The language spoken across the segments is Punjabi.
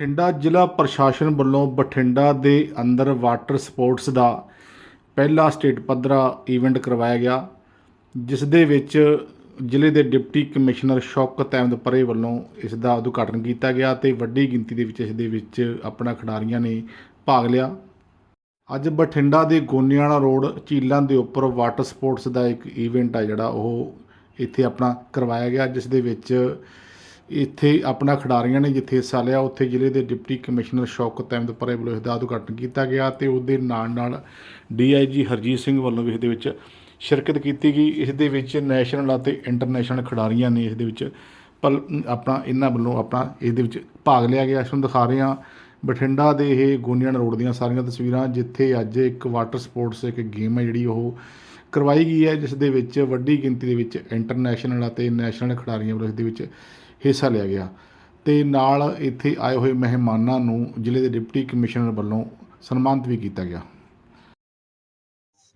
ਬਠਿੰਡਾ ਜ਼ਿਲ੍ਹਾ ਪ੍ਰਸ਼ਾਸਨ ਵੱਲੋਂ ਬਠਿੰਡਾ ਦੇ ਅੰਦਰ ਵਾਟਰ ਸਪੋਰਟਸ ਦਾ ਪਹਿਲਾ ਸਟੇਟ ਪੱਧਰਾ ਈਵੈਂਟ ਕਰਵਾਇਆ ਗਿਆ, ਜਿਸ ਦੇ ਵਿੱਚ ਜ਼ਿਲ੍ਹੇ ਦੇ ਡਿਪਟੀ ਕਮਿਸ਼ਨਰ ਸ਼ੌਕਤ ਅਹਿਮਦ ਪਰੇ ਵੱਲੋਂ ਇਸ ਦਾ ਉਦਘਾਟਨ ਕੀਤਾ ਗਿਆ ਤੇ ਵੱਡੀ ਗਿਣਤੀ ਦੇ ਵਿੱਚ ਇਸ ਦੇ ਵਿੱਚ ਆਪਣਾ ਖਿਡਾਰੀਆਂ ਨੇ ਭਾਗ ਲਿਆ। ਅੱਜ ਬਠਿੰਡਾ ਦੇ ਗੋਨਿਆਣਾ ਰੋਡ ਝੀਲਾਂ ਦੇ ਉੱਪਰ ਵਾਟਰ ਸਪੋਰਟਸ ਦਾ ਇੱਕ ਈਵੈਂਟ ਆ ਜਿਹੜਾ ਉਹ ਇੱਥੇ ਆਪਣਾ ਕਰਵਾਇਆ ਗਿਆ, ਜਿਸ ਦੇ ਵਿੱਚ ਇੱਥੇ ਆਪਣਾ ਖਿਡਾਰੀਆਂ ਨੇ ਜਿੱਥੇ ਹਿੱਸਾ ਲਿਆ, ਉੱਥੇ ਜ਼ਿਲ੍ਹੇ ਦੇ ਡਿਪਟੀ ਕਮਿਸ਼ਨਰ ਸ਼ੌਕਤ ਅਹਿਮਦ ਪਰੇ ਵੱਲੋਂ ਇਸ ਦਾ ਉਦਘਾਟਨ ਕੀਤਾ ਗਿਆ ਤੇ ਉਹਦੇ ਨਾਲ ਨਾਲ ਡੀਆਈਜੀ ਹਰਜੀਤ ਸਿੰਘ ਵੱਲੋਂ ਵੀ ਇਸ ਦੇ ਵਿੱਚ ਸ਼ਿਰਕਤ ਕੀਤੀ ਗਈ। ਇਸ ਦੇ ਵਿੱਚ ਨੈਸ਼ਨਲ ਅਤੇ ਇੰਟਰਨੈਸ਼ਨਲ ਖਿਡਾਰੀਆਂ ਨੇ ਇਸ ਦੇ ਵਿੱਚ ਪਲ ਆਪਣਾ ਇਹਨਾਂ ਵੱਲੋਂ ਆਪਣਾ ਇਸ ਦੇ ਵਿੱਚ ਭਾਗ ਲਿਆ ਗਿਆ। ਇਸ ਦਿਖਾ ਰਹੇ ਹਾਂ। ਬਠਿੰਡਾ ਦੇ ਇਹ ਗੋਨੀਆਣ ਰੋਡ ਦੀਆਂ ਸਾਰੀਆਂ ਤਸਵੀਰਾਂ, ਜਿੱਥੇ ਅੱਜ ਇੱਕ ਵਾਟਰ ਸਪੋਰਟਸ ਇੱਕ ਗੇਮ ਹੈ ਜਿਹੜੀ ਉਹ ਕਰਵਾਈ ਗਈ ਹੈ, ਜਿਸ ਦੇ ਵਿੱਚ ਵੱਡੀ ਗਿਣਤੀ ਦੇ ਵਿੱਚ ਇੰਟਰਨੈਸ਼ਨਲ ਅਤੇ ਨੈਸ਼ਨਲ ਖਿਡਾਰੀਆਂ ਵੱਲੋਂ ਇਸ ਦੇ ਵਿੱਚ ਹਿੱਸਾ ਲਿਆ ਗਿਆ। ਤੇ ਨਾਲ ਇੱਥੇ ਆਏ ਹੋਏ ਮਹਿਮਾਨਾਂ ਨੂੰ ਜ਼ਿਲ੍ਹੇ ਦੇ ਡਿਪਟੀ ਕਮਿਸ਼ਨਰ ਵੱਲੋਂ ਸਨਮਾਨਿਤ ਵੀ ਕੀਤਾ ਗਿਆ।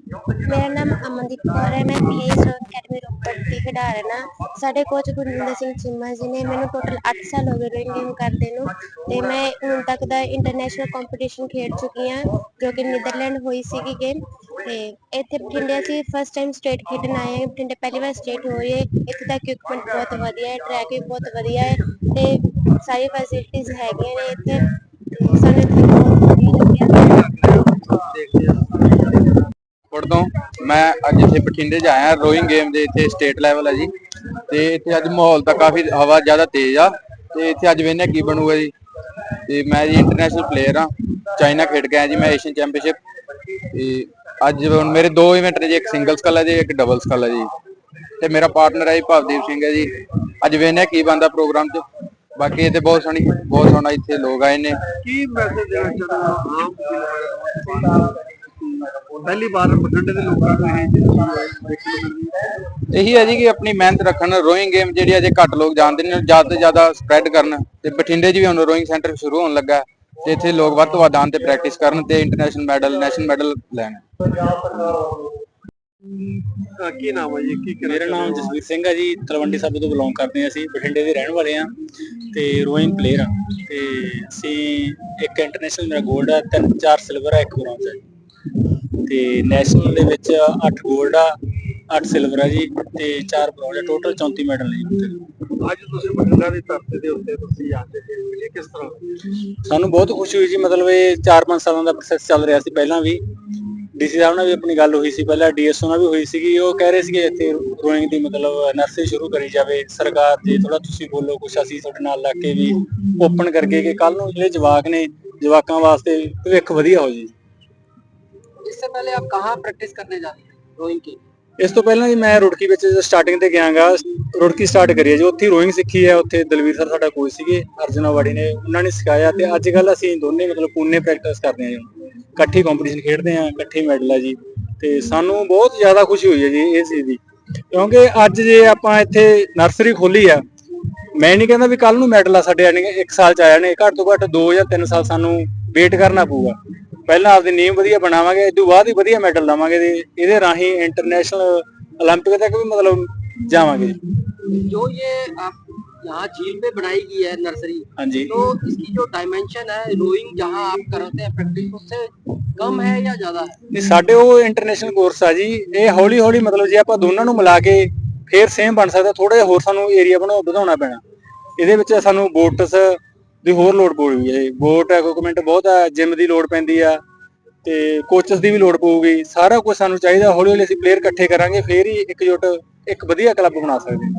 ਮੇਰਾ ਨਾਮ ਅਮਨਦੀਪ ਕੌਰ ਹੈ, ਮੈਂ ਪੀਏ ਸਰੋਤ ਅਕੈਡਮੀ ਰੋਪੜ ਦੀ ਖਿਡਾਰਨ ਹਾਂ ਸਾਡੇ ਕੋਚ ਗੁਰਵਿੰਦਰ ਸਿੰਘ ਚੀਮਾ ਜੀ ਨੇ ਮੈਨੂੰ ਟੋਟਲ 8 ਸਾਲ ਹੋ ਗਏ ਰੋਇੰਗ ਗੇਮ ਕਰਦੇ ਨੂੰ ਤੇ ਮੈਂ ਹੁਣ ਤੱਕ ਦਾ ਇੰਟਰਨੈਸ਼ਨਲ ਕੰਪੀਟੀਸ਼ਨ ਖੇਡ ਚੁੱਕੀ ਹਾਂ, ਜੋ ਕਿ ਨੀਦਰਲੈਂਡ ਹੋਈ ਸੀਗੀ ਗੇਮ ਤੇ ਇੱਥੇ ਬਠਿੰਡੇ ਅਸੀਂ ਫਸਟ ਟਾਈਮ ਸਟੇਟ ਖੇਡਣ ਆਏ ਹਾਂ। ਬਠਿੰਡੇ ਪਹਿਲੀ ਵਾਰ ਸਟੇਟ ਹੋ ਰਹੀ ਹੈ। ਇੱਥੇ ਦਾ ਇਕਵਿਪਮੈਂਟ ਬਹੁਤ ਵਧੀਆ ਹੈ ਟਰੈਕ ਵੀ ਬਹੁਤ ਵਧੀਆ ਹੈ ਤੇ ਸਾਰੀ ਫੈਸਿਲਿਟੀਆਂ ਹੈਗੀਆਂ ਨੇ ਇੱਥੇ। ਸਾਨੂੰ ਇੱਥੇ ਬਹੁਤ ਵਧੀਆ ਲੱਗਿਆ। ਫੁੱਟ ਤੋਂ। ਮੈਂ ਅੱਜ ਇੱਥੇ ਬਠਿੰਡੇ 'ਚ ਆਇਆ ਰੋਇੰਗ ਗੇਮ ਦੇ ਇੱਥੇ ਸਟੇਟ ਲੈਵਲ ਹੈ ਜੀ। ਤੇ ਇੱਥੇ ਅੱਜ ਮਾਹੌਲ ਤਾਂ ਕਾਫੀ ਹਵਾ ਜ਼ਿਆਦਾ ਤੇਜ਼ ਆ। ਤੇ ਇੱਥੇ ਅੱਜ ਵੇਖਦੇ ਕੀ ਬਣੂਗਾ ਜੀ। ਤੇ ਮੈਂ ਜੀ ਇੰਟਰਨੈਸ਼ਨਲ ਪਲੇਅਰ ਆ। ਚਾਈਨਾ ਖੇਡ ਕੇ ਆਇਆ ਜੀ ਮੈਂ ਏਸ਼ੀਅਨ ਚੈਂਪੀਅਨਸ਼ਿਪ ਤੇ ਅੱਜ ਹੁਣ ਮੇਰੇ ਦੋ ਇਵੈਂਟ ਨੇ ਜੀ, ਇੱਕ ਸਿੰਗਲ ਸਕਲ ਹੈ ਜੀ, ਇੱਕ ਡਬਲ ਸਕਲ ਹੈ ਜੀ। ਤੇ ਮੇਰਾ ਪਾਰਟਨਰ ਹੈ ਜੀ ਭਵਦੀਪ ਸਿੰਘ ਹੈ ਜੀ। ਅੱਜ ਵੇਖਦੇ ਕੀ ਬਣਦਾ ਪ੍ਰੋਗਰਾਮ 'ਚ। ਬਾਕੀ ਇੱਥੇ ਬਹੁਤ ਸੋਹਣੀ, ਬਹੁਤ ਸੋਹਣਾ ਇੱਥੇ ਲੋਕ ਆਏ ਨੇ। ਕੀ ਮੈਸੇਜ ਦੇਣਾ ਚਾਹੁੰਦੇ ਆਮ ਪਹਿਲੀ ਵਾਰ ਬਠਿੰਡੇ ਦੇ ਲੋਕਾਂ ਨੂੰ ਇਹ ਚੀਜ਼ ਦੇਖਣ ਨੂੰ ਮਿਲਦੀ ਹੈ। ਇਹੀ ਹੈ ਜੀ ਕਿ ਆਪਣੀ ਮਿਹਨਤ ਰੱਖਣ ਰੋਇੰਗ ਗੇਮ ਜਿਹੜੀ ਅਜੇ ਘੱਟ ਲੋਕ ਜਾਣਦੇ ਨੇ ਜ਼ਿਆਦਾ ਤੋਂ ਜ਼ਿਆਦਾ ਸਪਰੈਡ ਕਰਨ। ਤੇ ਬਠਿੰਡੇ 'ਚ ਵੀ ਹੁਣ ਰੋਇੰਗ ਸੈਂਟਰ ਸ਼ੁਰੂ ਹੋਣ ਲੱਗਾ ਹੈ ਤੇ ਇੱਥੇ ਲੋਕ ਵੱਧ ਤੋਂ ਵੱਧ ਆਉਣ ਤੇ ਪ੍ਰੈਕਟਿਸ ਕਰਨ ਤੇ ਇੰਟਰਨੈਸ਼ਨਲ ਮੈਡਲ ਨੈਸ਼ਨਲ ਮੈਡਲ ਲੈਣ। ਕੀ ਨਾਮ ਹੈ ਜੀ? ਕੀ ਕਹਿਣਾ ਮੇਰਾ ਨਾਮ ਜਸਵੀਰ ਸਿੰਘ ਹੈ ਜੀ। ਤਲਵੰਡੀ ਸਾਬੋ ਤੋਂ ਬਿਲੋਂਗ ਕਰਦੇ ਹਾਂ ਅਸੀਂ। ਬਠਿੰਡੇ ਦੇ ਰਹਿਣ ਵਾਲੇ ਹਾਂ ਤੇ ਰੋਇੰਗ ਪਲੇਅਰ ਹਾਂ। ਤੇ ਅਸੀਂ ਇੱਕ ਇੰਟਰਨੈਸ਼ਨਲ ਮੇਰਾ 골ਡ ਆ ਤਿੰਨ ਚਾਰ ਸਿਲਵਰ ਆ ਇੱਕ ਬ੍ਰੌਂਜ਼ ਹੈ। ਤੇ ਨੈਸ਼ਨਲ ਦੇ ਵਿੱਚ 8 골ਡ ਆ 8 ਸਿਲਵਰ ਆ ਜੀ ਤੇ 4 ਬ੍ਰੌਂਜ਼ ਆ ਟੋਟਲ 34 ਮੈਡਲ ਨੇ ਜੀ। ਅੱਜ ਤੁਸੀਂ ਬਠਿੰਡਾ ਦੀ ਧਰਤੀ ਦੇ ਉੱਤੇ ਤੁਸੀਂ ਅੱਜ ਇਹ ਮਿਲੇ ਕਿਸ ਤਰ੍ਹਾਂ ਸਾਨੂੰ ਬਹੁਤ ਖੁਸ਼ੀ ਹੋਈ ਜੀ ਮਤਲਬ ਇਹ 4-5 ਸਾਲਾਂ ਦਾ ਪ੍ਰੋਸੈਸ ਚੱਲ ਰਿਹਾ ਸੀ ਪਹਿਲਾਂ ਵੀ। ਡੀਸੀ ਸਾਹਿਬ ਨਾਲ ਵੀ ਆਪਣੀ ਗੱਲ ਹੋਈ ਸੀ ਪਹਿਲਾਂ ਡੀਐਸਓ ਨਾਲ ਵੀ ਹੋਈ ਸੀਗੀ। ਉਹ ਕਹਿ ਰਹੇ ਸੀਗੇ ਇੱਥੇ ਰੋਇੰਗ ਦੀ ਮਤਲਬ ਨਰਸਰੀ ਸ਼ੁਰੂ ਕਰੀ ਜਾਵੇ ਸਰਕਾਰ ਜੇ ਥੋੜਾ ਤੁਸੀਂ ਬੋਲੋ ਕੁਛ ਅਸੀਂ ਤੁਹਾਡੇ ਨਾਲ ਲੱਗ ਕੇ ਵੀ ਓਪਨ ਕਰਕੇ ਕਿ ਕੱਲ ਨੂੰ ਜਿਹੜੇ ਜਵਾਕ ਨੇ ਜਵਾਕਾਂ ਵਾਸਤੇ ਭਵਿੱਖ ਵਧੀਆ ਹੋ ਜੀ। इससे पहले आप कहाँ प्रैक्टिस करने जाते हैं रोइंग की ਇਸ ਤੋਂ ਪਹਿਲਾਂ ਜੀ ਮੈਂ ਰੁੜਕੀ ਵਿੱਚ ਸਟਾਰਟਿੰਗ ਤੇ ਗਿਆਗਾ ਰੁੜਕੀ ਸਟਾਰਟ ਕਰੀ ਹੈ ਜੀ ਉੱਥੇ ਰੋਇੰਗ ਸਿੱਖੀ ਹੈ ਉੱਥੇ ਦਲਵੀਰ ਸਰ ਸਾਡਾ ਕੋਚ ਸੀਗੇ ਅਰਜਨਾਵਾੜੀ ਨੇ ਉਹਨਾਂ ਨੇ ਸਿਖਾਇਆ ਤੇ ਅੱਜ ਕੱਲ ਅਸੀਂ ਦੋਨੇ ਮਤਲਬ ਪੂਨੇ ਪ੍ਰੈਕਟਿਸ ਕਰਦੇ ਹਾਂ ਜੀ ਇਕੱਠੀ ਕੰਪੀਟੀਸ਼ਨ ਖੇਡਦੇ ਹਾਂ ਇਕੱਠੇ ਮੈਡਲ ਹੈ ਜੀ ਤੇ ਸਾਨੂੰ ਬਹੁਤ ਜ਼ਿਆਦਾ ਖੁਸ਼ੀ ਹੋਈ ਹੈ ਜੀ ਇਹ ਚੀਜ਼ ਦੀ ਕਿਉਂਕਿ ਅੱਜ ਜੇ ਆਪਾਂ ਇੱਥੇ ਨਰਸਰੀ ਖੋਲੀ ਆ ਮੈਂ ਨਹੀਂ ਕਹਿੰਦਾ ਵੀ ਕੱਲ ਨੂੰ ਮੈਡਲ ਆ ਸਾਡੇ ਆਣਗੇ ਇੱਕ ਸਾਲ ਚ ਆ ਜਾਣੇ ਘੱਟ ਤੋਂ ਘੱਟ 2 ਜਾਂ 3 ਸਾਲ ਸਾਨੂੰ ਵੇਟ ਕਰਨਾ ਪਊਗਾ ਪਹਿਲਾਂ ਆਪਦੀ ਨੀਂਹ ਵਧੀਆ ਬਣਾਵਾਂਗੇ ਇਸ ਤੋਂ ਬਾਅਦ ਹੀ ਵਧੀਆ ਮੈਡਲ ਲਾਵਾਂਗੇ ਤੇ ਇਹਦੇ ਰਾਹੀਂ ਇੰਟਰਨੈਸ਼ਨਲ 올림픽 ਤੱਕ ਵੀ ਮਤਲਬ ਜਾਵਾਂਗੇ जो ये आप यहाँ झील पे बनाई गई है नर्सरी ਹਾਂਜੀ तो इसकी जो डायमेंशन है रोइंग जहाँ आप करते हैं प्रैक्टिस उससे कम है या ज्यादा है ਇਹ ਸਾਡੇ ਉਹ ਇੰਟਰਨੈਸ਼ਨਲ ਕੋਰਸ ਆ ਜੀ ਇਹ ਹੌਲੀ ਹੌਲੀ ਮਤਲਬ ਜੇ ਆਪਾਂ ਦੋਨਾਂ ਨੂੰ ਮਿਲਾ ਕੇ ਫੇਰ ਸੇਮ ਬਣ ਸਕਦਾ ਥੋੜਾ ਜਿਹਾ ਹੋਰ ਸਾਨੂੰ ਏਰੀਆ ਬਣਾਉ ਵਧਾਉਣਾ ਪੈਣਾ ਇਹਦੇ ਵਿੱਚ ਸਾਨੂੰ ਬੋਟਸ ਦੀ ਹੋਰ ਲੋਡ ਪਊਗੀ ਹੈ। ਬੋਟ ਇਕਵਿਪਮੈਂਟ ਬਹੁਤ ਆ ਜਿਮ ਦੀ ਲੋਡ ਪੈਂਦੀ ਆ ਤੇ ਕੋਚਸ ਦੀ ਵੀ ਲੋਡ ਪਊਗੀ। ਸਾਰਾ ਕੁਝ ਸਾਨੂੰ ਚਾਹੀਦਾ, ਹੌਲੀ ਹੌਲੀ ਅਸੀਂ ਪਲੇਅਰ ਇਕੱਠੇ ਕਰਾਂਗੇ, ਫੇਰ ਹੀ ਇਕਜੁੱਟ ਇੱਕ ਵਧੀਆ ਕਲੱਬ ਬਣਾ ਸਕਦੇ ਹਾਂ।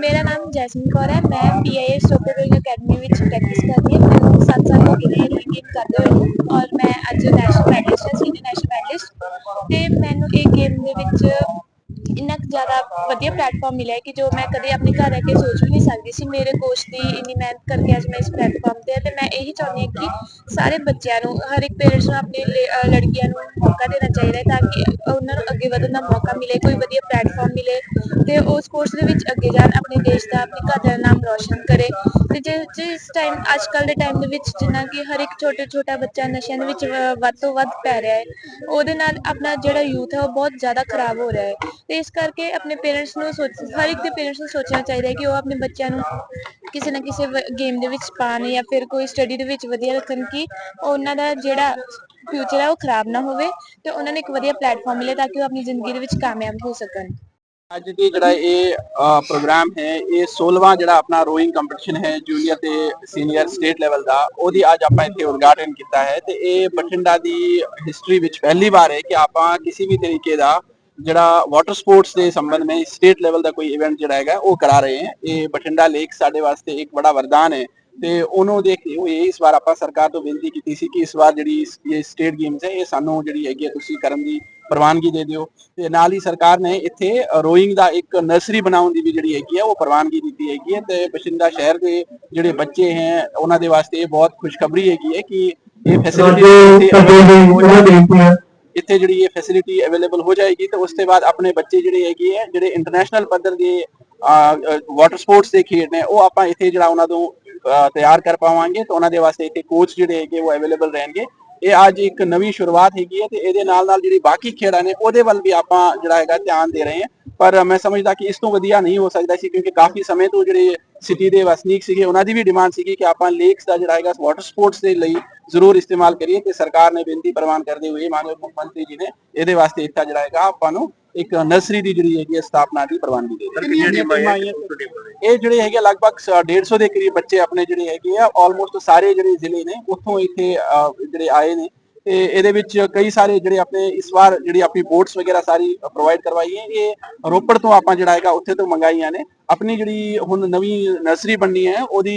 ਮੇਰਾ ਨਾਮ ਜੈਸਮੀਨ ਕੌਰ ਹੈ, ਮੈਂ ਪੀਆਈਏ ਸੋਪਰ ਰੋਇੰਗ ਅਕੈਡਮੀ ਵਿੱਚ ਪ੍ਰੈਕਟਿਸ ਕਰਦੀ ਹਾਂ। ਮੈਨੂੰ 7 ਸਾਲ ਹੋ ਗਏ ਨੇ ਰੋਇੰਗ ਗੇਮ ਕਰਦੇ ਹੋਏ ਨੂੰ। ਔਰ ਮੈਂ ਅੱਜ ਨੈਸ਼ਨਲ ਮੈਡਲਿਸਟ ਹਾਂ ਸੀਨੀਅਰ ਨੈਸ਼ਨਲ ਮੈਡਲਿਸਟ ਤੇ ਮੈਨੂੰ ਇਹ ਗੇਮ ਦੇ ਵਿੱਚ ਇੰਨਾ ਕੁ ਜ਼ਿਆਦਾ ਵਧੀਆ ਪਲੇਟਫਾਰਮ ਮਿਲਿਆ ਕਿ ਜੋ ਮੈਂ ਕਦੇ ਆਪਣੇ ਘਰ ਰਹਿ ਕੇ ਸੋਚ ਵੀ ਨਹੀਂ ਸਕਦੀ ਸੀ। ਮੇਰੇ ਕੋਚ ਦੀ ਇੰਨੀ ਮਿਹਨਤ ਕਰਕੇ ਅੱਜ ਮੈਂ ਇਸ ਪਲੇਟਫਾਰਮ ਤੇ ਹਾਂ ਤੇ ਮੈਂ ਇਹੀ ਚਾਹੁੰਦੀ ਹਾਂ ਕਿ ਸਾਰੇ ਬੱਚਿਆਂ ਨੂੰ, ਹਰ ਇੱਕ ਪੇਰੈਂਟਸ ਨੂੰ, ਆਪਣੀ ਲੇ- ਅਹ ਲੜਕੀਆਂ ਨੂੰ ਮੌਕਾ ਦੇਣਾ ਚਾਹੀਦਾ ਹੈ ਤਾਂ ਕਿ ਉਹਨਾਂ ਨੂੰ ਅੱਗੇ ਵਧਣ ਦਾ ਮੌਕਾ ਮਿਲੇ, ਕੋਈ ਵਧੀਆ ਪਲੇਟਫਾਰਮ ਮਿਲੇ ਤੇ ਉਸ ਕੋਰਸ ਦੇ ਵਿੱਚ ਅੱਗੇ ਜਾਣ, ਆਪਣੇ ਦੇਸ਼ ਦਾ, ਆਪਣੇ ਘਰ ਦਾ ਨਾਮ ਰੋਸ਼ਨ ਕਰੇ। ਤੇ ਜੇ, ਜਿਸ ਟਾਈਮ ਅੱਜ ਕੱਲ ਦੇ ਟਾਈਮ ਦੇ ਵਿੱਚ ਜਿੰਨਾ ਕਿ ਹਰ ਇੱਕ ਛੋਟੇ ਛੋਟਾ ਬੱਚਾ ਨਸ਼ਿਆਂ ਦੇ ਵਿੱਚ ਵ- ਵੱਧ ਤੋਂ ਵੱਧ ਪੈ ਰਿਹਾ ਹੈ, ਉਹਦੇ ਨਾਲ ਆਪਣਾ ਜਿਹੜਾ ਯੂਥ ਹੈ ਉਹ ਬਹੁਤ ਜ਼ਿਆਦਾ ਖਰਾਬ ਹੋ ਰਿਹਾ ਹੈ। ਤੇ ਇਸ ਕਰਕੇ ਆਪਣੇ ਪੇਰੈਂਟਸ ਨੂੰ ਸੋਚ, ਹਰ ਇੱਕ ਦੇ ਪੇਰੈਂਟਸ ਨੂੰ ਸੋਚਣਾ ਚਾਹੀਦਾ ਹੈ ਕਿ ਉਹ ਆਪਣੇ ਬੱਚਿਆਂ ਨੂੰ ਕਿਸੇ ਨਾ ਕਿਸੇ ਗੇਮ ਦੇ ਵਿੱਚ ਪਾਣ ਜਾਂ ਫਿਰ ਕੋਈ ਸਟੱਡੀ ਦੇ ਵਿੱਚ ਵਧੀਆ ਰੱਖਣ ਕਿ ਉਹਨਾਂ ਦਾ ਜਿਹੜਾ ਫਿਊਚਰ ਹੈ ਉਹ ਖਰਾਬ ਨਾ ਹੋਵੇ ਤੇ ਉਹਨਾਂ ਨੂੰ ਇੱਕ ਵਧੀਆ ਪਲੇਟਫਾਰਮ ਮਿਲੇ ਤਾਂ ਕਿ ਉਹ ਆਪਣੀ ਜ਼ਿੰਦਗੀ ਦੇ ਵਿੱਚ ਕਾਮਯਾਬ ਹੋ ਸਕਣ। ਅੱਜ ਦੀ ਜਿਹੜਾ ਇਹ ਪ੍ਰੋਗਰਾਮ ਹੈ, ਇਹ 16ਵਾਂ ਜਿਹੜਾ ਆਪਣਾ ਰੋਇੰਗ ਕੰਪੀਟੀਸ਼ਨ ਹੈ ਜੂਨੀਅਰ ਤੇ ਸੀਨੀਅਰ ਸਟੇਟ ਲੈਵਲ ਦਾ, ਉਹਦੀ ਅੱਜ ਆਪਾਂ ਇੱਥੇ ਉਦਘਾਟਨ ਕੀਤਾ ਹੈ ਤੇ ਇਹ ਬਠਿੰਡਾ ਦੀ ਹਿਸਟਰੀ ਵਿੱਚ ਪਹਿਲੀ ਵਾਰ ਹੈ ਕਿ ਆਪਾਂ ਕਿਸੇ ਵੀ ਤਰੀਕੇ ਦਾ ਜਿਹੜਾ ਵਾਟਰ ਸਪੋਰਟਸ ਦੇ ਸੰਬੰਧ ਵਿੱਚ ਸਟੇਟ ਲੈਵਲ ਦਾ ਕੋਈ ਇਵੈਂਟ ਜਿਹੜਾ ਹੈਗਾ ਉਹ ਕਰਾ ਰਹੇ ਹਾਂ। ਇਹ ਬਠਿੰਡਾ ਲੇਕ ਸਾਡੇ ਵਾਸਤੇ ਇੱਕ ਬੜਾ ਵਰਦਾਨ ਹੈ ਤੇ ਉਹਨੂੰ ਦੇਖਦੇ ਹੋਏ ਇਸ ਵਾਰ ਆਪਾਂ ਸਰਕਾਰ ਤੋਂ ਬੇਨਤੀ ਕੀਤੀ ਸੀ ਕਿ ਇਸ ਵਾਰ ਜਿਹੜੀ ਇਹ ਸਟੇਟ ਗੇਮਸ ਹੈ ਇਹ ਸਾਨੂੰ ਜਿਹੜੀ ਹੈਗੀ ਤੁਸੀਂ ਕਰਨ ਦੀ ਪ੍ਰਵਾਨਗੀ ਦੇ ਦਿਓ। ਤੇ ਨਾਲ ਹੀ ਸਰਕਾਰ ਨੇ ਇੱਥੇ ਰੋਇੰਗ ਦਾ ਇੱਕ ਨਰਸਰੀ ਬਣਾਉਣ ਦੀ ਵੀ ਜਿਹੜੀ ਹੈਗੀ ਹੈ ਉਹ ਪ੍ਰਵਾਨਗੀ ਦਿੱਤੀ ਹੈਗੀ ਹੈ ਤੇ ਬਠਿੰਡਾ ਸ਼ਹਿਰ ਦੇ ਜਿਹੜੇ ਬੱਚੇ ਹੈ ਉਹਨਾਂ ਦੇ ਵਾਸਤੇ ਇਹ ਬਹੁਤ ਖੁਸ਼ਖਬਰੀ ਹੈਗੀ ਹੈ ਕਿ ਇਹ ਫੈਸਿਲਿਟੀ ਇੱਥੇ ਜਿਹੜੀ ਇਹ ਫੈਸਿਲਿਟੀ ਅਵੇਲੇਬਲ ਹੋ ਜਾਏਗੀ ਤੇ ਉਸ ਤੋਂ ਬਾਅਦ ਆਪਣੇ ਬੱਚੇ ਜਿਹੜੇ ਹੈਗੇ ਹੈ ਜਿਹੜੇ ਇੰਟਰਨੈਸ਼ਨਲ ਪੱਧਰ ਦੇ ਵਾਟਰ ਸਪੋਰਟਸ ਦੇ ਖੇਡ ਨੇ ਉਹ ਆਪਾਂ ਇੱਥੇ ਜਿਹੜਾ ਉਹਨਾਂ ਨੂੰ ਅਹ, ਤਿਆਰ ਕਰ ਪਾਵਾਂਗੇ ਤੇ ਉਹਨਾਂ ਦੇ ਵਾਸਤੇ ਇੱਥੇ ਕੋਚ ਜਿਹੜੇ ਹੈਗੇ ਉਹ ਅਵੇਲੇਬਲ ਰਹਿਣਗੇ। ਇਹ ਅੱਜ ਇੱਕ ਨਵੀਂ ਸ਼ੁਰੂਆਤ ਹੈਗੀ ਹੈ ਤੇ ਇਹਦੇ ਨਾਲ ਨਾਲ ਜਿਹੜੀ ਬਾਕੀ ਖੇਡਾਂ ਨੇ ਉਹਦੇ ਵੱਲ ਵੀ ਆਪਾਂ ਜਿਹੜਾ ਹੈਗਾ ਧਿਆਨ ਦੇ ਰਹੇ ਹਾਂ। ਪਰ ਮੈਂ ਸਮਝਦਾ ਕਿ ਇਸ ਤੋਂ ਵਧੀਆ ਨਹੀਂ ਹੋ ਸਕਦਾ ਸੀ ਕਿਉਂਕਿ ਕਾਫੀ ਸਮੇਂ ਤੋਂ ਜਿਹੜੇ ਸਿਟੀ ਦੇ ਵਸਨੀਕ ਸੀਗੇ ਉਹਨਾਂ ਦੀ ਵੀ ਡਿਮਾਂਡ ਸੀਗੀ ਕਿ ਆਪਾਂ ਲੇਕਸ ਦਾ ਜਿਹੜਾ ਹੈਗਾ ਵਾਟਰ ਸਪੋਰਟਸ ਦੇ ਲਈ ਜ਼ਰੂਰ ਇਸਤੇਮਾਲ ਕਰੀਏ ਤੇ ਸਰਕਾਰ ਨੇ ਬੇਨਤੀ ਪ੍ਰਵਾਨ ਕਰਦੇ ਹੋਏ ਮਾਨਯੋਗ ਮੁੱਖ ਮੰਤਰੀ ਜੀ ਨੇ ਇਹਦੇ ਵਾਸਤੇ ਇੱਥੇ ਜਿਹੜਾ ਹੈਗਾ ਆਪਾਂ ਨੂੰ ਇੱਕ ਨਰਸਰੀ ਦੀ ਜਿਹੜੀ ਹੈਗੀ ਹੈ ਸਥਾਪਨਾ ਦੀ ਪ੍ਰਵਾਨਗੀ ਦੇ ਇਹ ਜਿਹੜੇ ਹੈਗੇ ਲਗਭਗ ਸ- 150 ਦੇ ਕਰੀਬ ਬੱਚੇ ਆਪਣੇ ਜਿਹੜੇ ਹੈਗੇ ਆ ਆਲਮੋਸਟ ਸਾਰੇ ਜਿਹੜੇ ਜ਼ਿਲ੍ਹੇ ਨੇ ਉੱਥੋਂ ਇੱਥੇ ਜਿਹੜੇ ਆਏ ਨੇ। ਤੇ ਇਹਦੇ ਵਿੱਚ ਕਈ ਸਾਰੇ ਜਿਹੜੇ ਆਪਣੇ ਇਸ ਵਾਰ ਜਿਹੜੀ ਆਪਣੀ ਬੋਟਸ ਵਗੈਰਾ ਸਾਰੀ ਪ੍ਰੋਵਾਈਡ ਕਰਵਾਈ ਹੈ, ਇਹ ਰੋਪੜ ਤੋਂ ਆਪਾਂ ਜਿਹੜਾ ਹੈਗਾ ਉੱਥੇ ਤੋਂ ਮੰਗਾਈਆਂ ਨੇ। ਆਪਣੀ ਜਿਹੜੀ ਹੁਣ ਨਵੀਂ ਨਰਸਰੀ ਬਣਨੀ ਹੈ, ਉਹਦੀ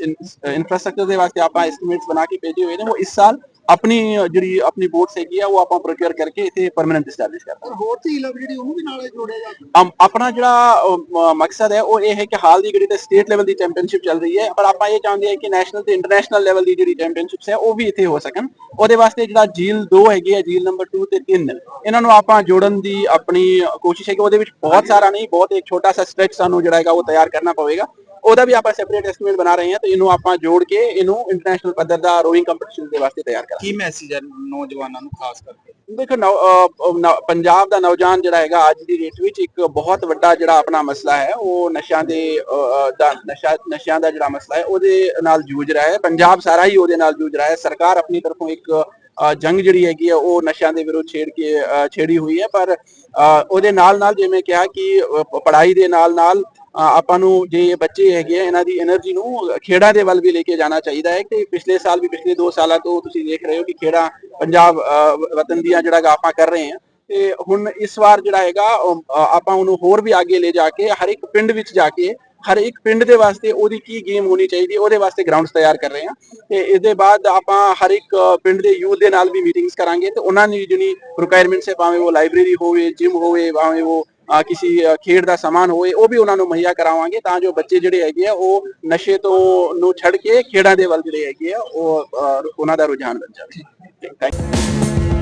ਇਨਫਰਾਸਟ੍ਰਕਚਰ ਦੇ ਵਾਸਤੇ ਆਪਾਂ ਐਸਟੀਮੇਟਸ ਬਣਾ ਕੇ ਭੇਜੇ ਹੋਏ ਨੇ, ਉਹ ਇਸ ਸਾਲ ਆਪਣੀ ਜਿਹੜੀ ਆਪਣੀ ਬੋਟਸ ਹੈਗੀ ਆ ਉਹ ਆਪਾਂ ਪ੍ਰੋਕਿਊਰ ਕਰਕੇ ਇੱਥੇ ਪਰਮਨੈਂਟ ਐਸਟੈਬਲਿਸ਼ ਕਰ ਪਰ ਹੋਰ ਝੀਲ ਜਿਹੜੀ ਉਹਨੂੰ ਵੀ ਨਾਲੇ ਜੋੜਿਆ ਜਾ ਆਪਣਾ ਜਿਹੜਾ ਮਕਸਦ ਹੈ ਉਹ ਇਹ ਹੈ ਕਿ ਹਾਲ ਦੀ ਜਿਹੜੀ ਤੇ ਸਟੇਟ ਲੈਵਲ ਦੀ ਚੈਂਪੀਅਨਸ਼ਿਪ ਚੱਲ ਰਹੀ ਹੈ ਪਰ ਆਪਾਂ ਇਹ ਚਾਹੁੰਦੇ ਹਾਂ ਕਿ ਨੈਸ਼ਨਲ ਤੇ ਇੰਟਰਨੈਸ਼ਨਲ ਲੈਵਲ ਦੀ ਜਿਹੜੀ ਚੈਂਪੀਅਨਸ਼ਿਪਸ ਹੈ ਉਹ ਵੀ ਇੱਥੇ ਹੋ ਸਕਣ। ਉਹਦੇ ਵਾਸਤੇ ਜਿਹੜਾ ਝੀਲ 2 ਹੈਗੀ ਹੈ ਝੀਲ ਨੰਬਰ 2 ਤੇ 3 ਇਹਨਾਂ ਨੂੰ ਆਪਾਂ ਜੋੜਨ ਦੀ ਆਪਣੀ ਕੋਸ਼ਿਸ਼ ਹੈ ਕਿ ਉਹਦੇ ਵਿੱਚ ਬਹੁਤ ਸਾਰਾ ਨਹੀਂ ਬਹੁਤ ਇੱਕ ਛੋਟਾ ਸਾ ਸਟ੍ਰੈਚ ਸਾਨੂੰ ਜਿਹੜਾ ਹੈਗਾ ਉਹ ਤਿਆਰ ਕਰਨਾ ਪਵੇਗਾ। ਉਹਦਾ ਵੀ ਆਪਾਂ ਸੈਪਰੇਟ ਐਸਟੀਮੇਟ ਬਣਾ ਰਹੇ ਹਾਂ ਤੇ ਇਹਨੂੰ ਆਪਾਂ ਜੋੜ ਕੇ ਇਹਨੂੰ ਇੰਟਰਨੈਸ਼ਨਲ ਪੱਧਰ ਦਾ ਰੋਇੰਗ ਕੰਪੀਟੀਸ਼ਨ ਦੇ ਵਾਸਤੇ ਤਿਆਰ ਕਰਾਂਗੇ। ਕੀ ਮੈਸੇਜ ਹੈ ਨੌਜਵਾਨਾਂ ਨੂੰ ਖਾਸ ਕਰਕੇ? ਦੇਖੋ ਪੰਜਾਬ ਦਾ ਨੌਜਵਾਨ ਜਿਹੜਾ ਹੈਗਾ ਅੱਜ ਦੀ ਡੇਟ ਵਿੱਚ ਇੱਕ ਬਹੁਤ ਵੱਡਾ ਜਿਹੜਾ ਆਪਣਾ ਮਸਲਾ ਹੈ ਉਹ ਨਸ਼ਿਆਂ ਦੇ ਦਾ ਨਸ਼ਾ ਨਸ਼ਿਆਂ ਦਾ ਜਿਹੜਾ ਮਸਲਾ ਹੈ ਉਹਦੇ ਨਾਲ ਜੂਝ ਰਿਹਾ ਹੈ। ਪੰਜਾਬ ਸਾਰਾ ਹੀ ਉਹਦੇ ਨਾਲ ਜੂਝ ਰਿਹਾ ਹੈ। ਸਰਕਾਰ ਆਪਣੀ ਤਰਫੋਂ ਇੱਕ ਜੰਗ ਜਿਹੜੀ ਹੈਗੀ ਹੈ ਉਹ ਨਸ਼ਿਆਂ ਦੇ ਵਿਰੁੱਧ ਛੇੜ ਕੇ ਛੇੜੀ ਹੋਈ ਹੈ। ਪਰ ਉਹਦੇ ਨਾਲ ਨਾਲ ਜਿਵੇਂ ਕਿਹਾ ਕਿ ਪੜ੍ਹਾਈ ਦੇ ਨਾਲ ਨਾਲ ਆਪਾਂ ਨੂੰ ਜੇ ਇਹ ਬੱਚੇ ਹੈਗੇ ਆ, ਇਹਨਾਂ ਦੀ એનર્ਜੀ ਨੂੰ ਖੇਡਾਂ ਦੇ ਵੱਲ ਵੀ ਲੈ ਕੇ ਜਾਣਾ ਚਾਹੀਦਾ ਹੈ ਕਿ ਪਿਛਲੇ ਸਾਲ ਵੀ, ਪਿਛਲੇ 2 ਸਾਲਾਂ ਤੋਂ ਤੁਸੀਂ ਦੇਖ ਰਹੇ ਹੋ ਕਿ ਖੇਡਾਂ ਪੰਜਾਬ ਵਤਨ ਦੀਆਂ ਜਿਹੜਾ ਆਪਾਂ ਕਰ ਰਹੇ ਹਾਂ। ਤੇ ਹੁਣ ਇਸ ਵਾਰ ਜਿਹੜਾ ਹੈਗਾ ਆਪਾਂ ਉਹਨੂੰ ਹੋਰ ਵੀ ਅੱਗੇ ਲੈ ਜਾ ਕੇ, ਹਰ ਇੱਕ ਪਿੰਡ ਵਿੱਚ ਜਾ ਕੇ, ਹਰ ਇੱਕ ਪਿੰਡ ਦੇ ਵਾਸਤੇ ਉਹਦੀ ਕੀ ਗੇਮ ਹੋਣੀ ਚਾਹੀਦੀ, ਉਹਦੇ ਵਾਸਤੇ ਗਰਾਊਂਡਸ ਤਿਆਰ ਕਰ ਰਹੇ ਹਾਂ। ਤੇ ਇਸ ਬਾਅਦ ਆਪਾਂ ਹਰ ਇੱਕ ਪਿੰਡ ਦੇ ਯੂਥ ਦੇ ਨਾਲ ਵੀ ਮੀਟਿੰਗਸ ਕਰਾਂਗੇ ਤੇ ਉਹਨਾਂ ਦੀ ਜਿਹੜੀ ਰਿਕੁਆਇਰਮੈਂਟਸ ਹੈ, ਭਾਵੇਂ ਉਹ ਲਾਇਬ੍ਰੇਰੀ ਹੋਵੇ ਜਿਮ ਹੋਵੇ, ਭਾਵੇਂ ਉਹ ਕਿਸੇ ਖੇਡ ਦਾ ਸਮਾਨ ਹੋਵੇ, ਉਹ ਵੀ ਉਹਨਾਂ ਨੂੰ ਮੁਹੱਈਆ ਕਰਾਵਾਂਗੇ ਤਾਂ ਜੋ ਬੱਚੇ ਜਿਹੜੇ ਹੈਗੇ ਆ, ਉਹ ਨਸ਼ੇ ਤੋਂ, ਨੂੰ ਛੱਡ ਕੇ ਖੇਡਾਂ ਦੇ ਵੱਲ ਜਿਹੜੇ ਹੈਗੇ ਆ, ਉਹ ਉਹਨਾਂ ਦਾ ਰੁਝਾਨ ਬਣ ਜਾਵੇ। Thank you